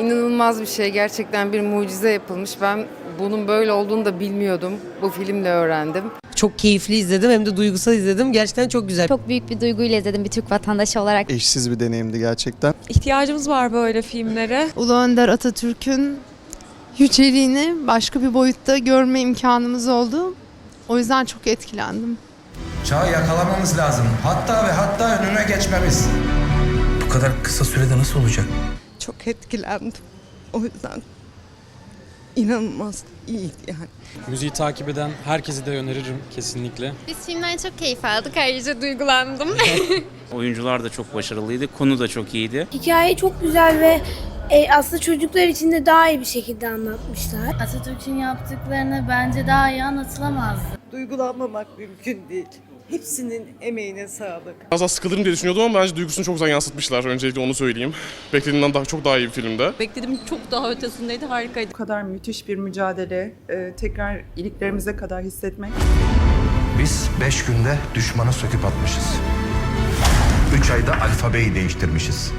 İnanılmaz bir şey. Gerçekten bir mucize yapılmış. Ben bunun böyle olduğunu da bilmiyordum. Bu filmle öğrendim. Çok keyifli izledim hem de duygusal izledim. Gerçekten çok güzel. Çok büyük bir duyguyla izledim bir Türk vatandaşı olarak. Eşsiz bir deneyimdi gerçekten. İhtiyacımız var böyle filmlere. Ulu Önder Atatürk'ün yüceliğini başka bir boyutta görme imkanımız oldu. O yüzden çok etkilendim. Çağı yakalamamız lazım. Hatta ve hatta önüne geçmemiz. Bu kadar kısa sürede nasıl olacak? Çok etkilendim. O yüzden inanılmaz iyiydi yani. Müziği takip eden herkese de öneririm kesinlikle. Biz filmden çok keyif aldık. Ayrıca duygulandım. Oyuncular da çok başarılıydı, konu da çok iyiydi. Hikaye çok güzel ve e, aslında çocuklar için de daha iyi bir şekilde anlatmışlar. Atatürk'ün yaptıklarını bence daha iyi anlatılamazdı. Duygulanmamak mümkün değil. Hepsinin emeğine sağlık. Az az sıkılırım diye düşünüyordum ama bence duygusunu çok güzel yansıtmışlar. Öncelikle onu söyleyeyim. Beklediğimden daha çok daha iyi bir filmde. Beklediğim çok daha ötesindeydi. Harikaydı. Bu kadar müthiş bir mücadele, e, tekrar iliklerimize kadar hissetmek. Biz beş günde düşmanı söküp atmışız. Üç ayda alfabeyi değiştirmişiz.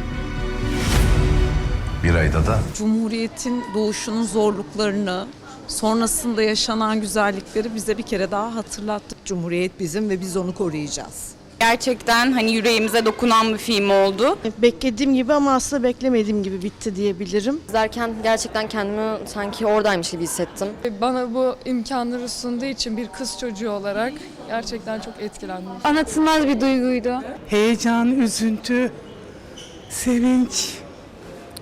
Bir ayda da Cumhuriyetin doğuşunun zorluklarını, sonrasında yaşanan güzellikleri bize bir kere daha hatırlattı. Cumhuriyet bizim ve biz onu koruyacağız. Gerçekten hani yüreğimize dokunan bir film oldu. Beklediğim gibi ama aslında beklemediğim gibi bitti diyebilirim. İzlerken gerçekten kendimi sanki oradaymış gibi hissettim. Bana bu imkanları sunduğu için bir kız çocuğu olarak gerçekten çok etkilendim. Anlatılmaz bir duyguydu. Heyecan, üzüntü, sevinç.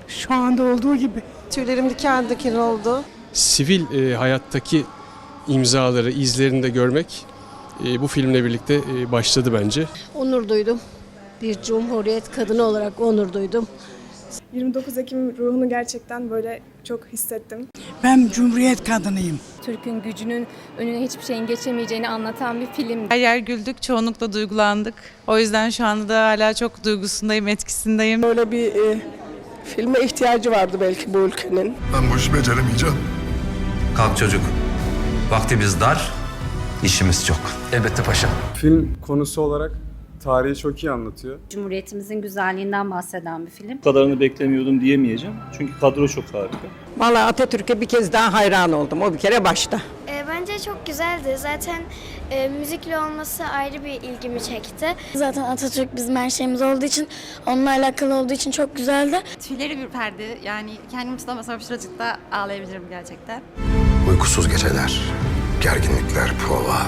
Şu anda olduğu gibi. Tüylerim diken diken oldu. Sivil e, hayattaki imzaları, izlerini de görmek e, bu filmle birlikte e, başladı bence. Onur duydum. Bir cumhuriyet kadını olarak onur duydum. 29 Ekim ruhunu gerçekten böyle çok hissettim. Ben Cumhuriyet kadınıyım. Türk'ün gücünün önüne hiçbir şeyin geçemeyeceğini anlatan bir film. Her yer güldük, çoğunlukla duygulandık. O yüzden şu anda da hala çok duygusundayım, etkisindeyim. Böyle bir e, filme ihtiyacı vardı belki bu ülkenin. Ben bu işi beceremeyeceğim. Kalk çocuk. Vaktimiz dar, işimiz çok. Elbette paşa. Film konusu olarak tarihi çok iyi anlatıyor. Cumhuriyetimizin güzelliğinden bahseden bir film. Bu kadarını beklemiyordum diyemeyeceğim. Çünkü kadro çok harika. Vallahi Atatürk'e bir kez daha hayran oldum. O bir kere başta. bence çok güzeldi. Zaten e, müzikle olması ayrı bir ilgimi çekti. Zaten Atatürk bizim her şeyimiz olduğu için, onunla alakalı olduğu için çok güzeldi. Tüyleri ürperdi. Yani kendimi tutamasam şuracık da ağlayabilirim gerçekten. Uykusuz geceler, gerginlikler, prova.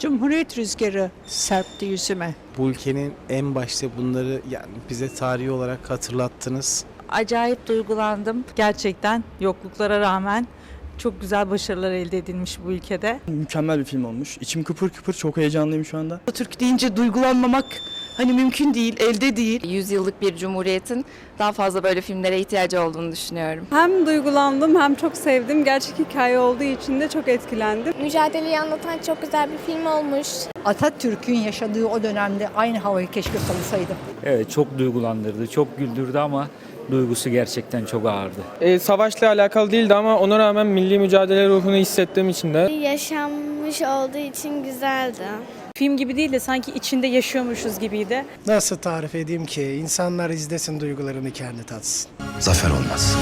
Cumhuriyet rüzgarı serpti yüzüme. Bu ülkenin en başta bunları yani bize tarihi olarak hatırlattınız. Acayip duygulandım. Gerçekten yokluklara rağmen çok güzel başarılar elde edilmiş bu ülkede. Mükemmel bir film olmuş. İçim kıpır kıpır, çok heyecanlıyım şu anda. Atatürk deyince duygulanmamak hani mümkün değil, elde değil. 100 yıllık bir cumhuriyetin daha fazla böyle filmlere ihtiyacı olduğunu düşünüyorum. Hem duygulandım hem çok sevdim. Gerçek hikaye olduğu için de çok etkilendim. Mücadeleyi anlatan çok güzel bir film olmuş. Atatürk'ün yaşadığı o dönemde aynı havayı keşke solusaydı. Evet, çok duygulandırdı, çok güldürdü ama duygusu gerçekten çok ağırdı. E, savaşla alakalı değildi ama ona rağmen milli mücadele ruhunu hissettiğim için de Yaşanmış olduğu için güzeldi. Film gibi değil de sanki içinde yaşıyormuşuz gibiydi. Nasıl tarif edeyim ki insanlar izlesin duygularını kendi tatsın. Zafer olmaz.